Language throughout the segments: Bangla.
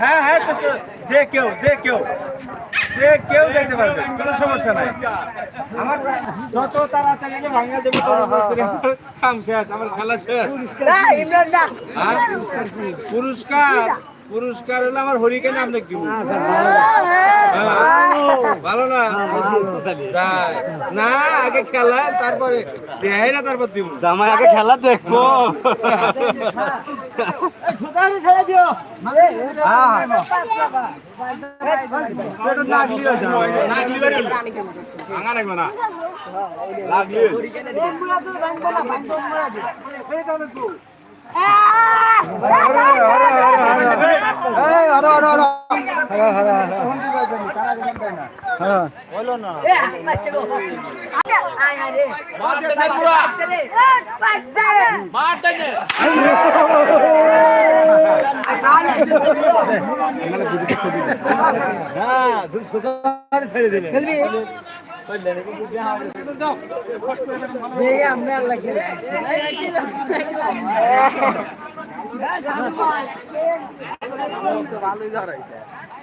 হ্যাঁ হ্যাঁ চেষ্টা যে কেউ যে কেউ যে কেউ যাইতে পারবে কোনো সমস্যা নাই। আমার যত তাড়াতাড়ি ভাঙা দেবে কাম শেষ আমার খেলা শেষ। হ্যাঁ? পুরস্কার পুরস্কার? হলো আমার হরিকেনে আপনাকে দিব। হ্যাঁ, ভালো না। না আগে খেলা তারপরে দেখাই না তারপর দিব জামাই আগে খেলা দেখব হ্যাঁ হলো না মারতে দে পুরা মারতে দে হ্যাঁ। দুল সুকার ছেড়ে দিলে খেলবি আমরা আল্লাহ ভালোই ধরাইছে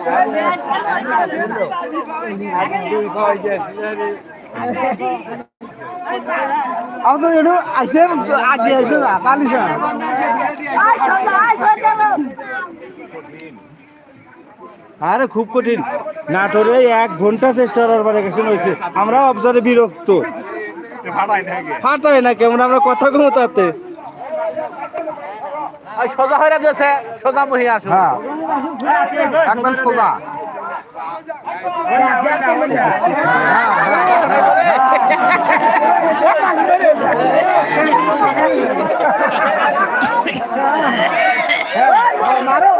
দিল আমাদের একটু আইসে আগে আইসে না কালিস আরে খুব কঠিন। নাটোরে এক ঘণ্টা চেষ্টা করার পরে গেছে হয়েছে আমরা অবসরে বিরক্ত। ফাটাই না কেমন আমরা কথা কম তাতে। সোজা হয়ে দিয়েছে সোজা মহি আসো হ্যাঁ। একদম সোজা। মারো